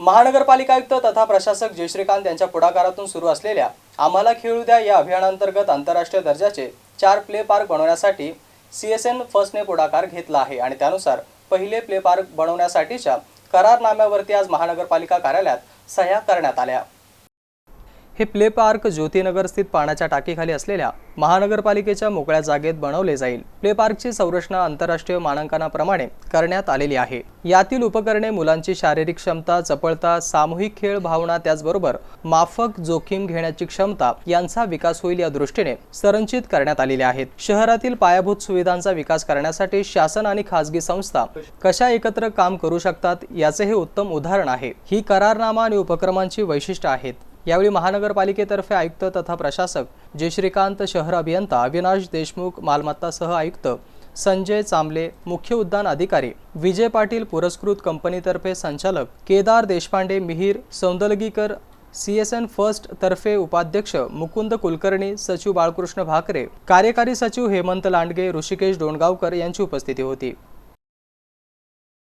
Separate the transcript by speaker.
Speaker 1: महानगरपालिका आयुक्त तथा प्रशासक जयश्रीकांत यांच्या पुढाकारातून सुरू असलेल्या आम्हाला खेळू द्या या अभियानांतर्गत आंतरराष्ट्रीय दर्जाचे चार प्ले पार्क बनवण्यासाठी सी एस एन फर्स्टने पुढाकार घेतला आहे आणि त्यानुसार पहिले प्ले पार्क बनवण्यासाठीच्या करारनाम्यावरती आज महानगरपालिका कार्यालयात सह्या करण्यात आल्या. हे प्ले पार्क ज्योतिनगर स्थित पाण्याच्या टाकीखाली असलेल्या महानगरपालिकेच्या मोकळ्या जागेत बनवले जाईल. प्ले पार्कची संरचना आंतरराष्ट्रीय मानांकनाप्रमाणे करण्यात आलेली आहे. यातील उपकरणे मुलांची शारीरिक क्षमता चपळता सामूहिक खेळ भावना त्याचबरोबर माफक जोखीम घेण्याची क्षमता यांचा विकास होईल या दृष्टीने संरचित करण्यात आलेल्या आहेत. शहरातील पायाभूत सुविधांचा विकास करण्यासाठी शासन आणि खासगी संस्था कशा एकत्र काम करू शकतात याचे हे उत्तम उदाहरण आहे. ही करारनामा आणि उपक्रमांची वैशिष्ट्य आहेत. यावेळी महानगरपालिकेतर्फे आयुक्त तथा प्रशासक जे श्रीकांत शहर अभियंता अविनाश देशमुख मालमत्तासह आयुक्त संजय चांबले मुख्य उद्यान अधिकारी विजय पाटील पुरस्कृत कंपनीतर्फे संचालक Kedar Deshpande Mihir Soundalgikar C S N first तर्फे उपाध्यक्ष मुकुंद कुलकर्णी सचिव बाळकृष्ण भाकरे कार्यकारी सचिव हेमंत लांडगे ऋषिकेश डोणगावकर यांची उपस्थिती होती.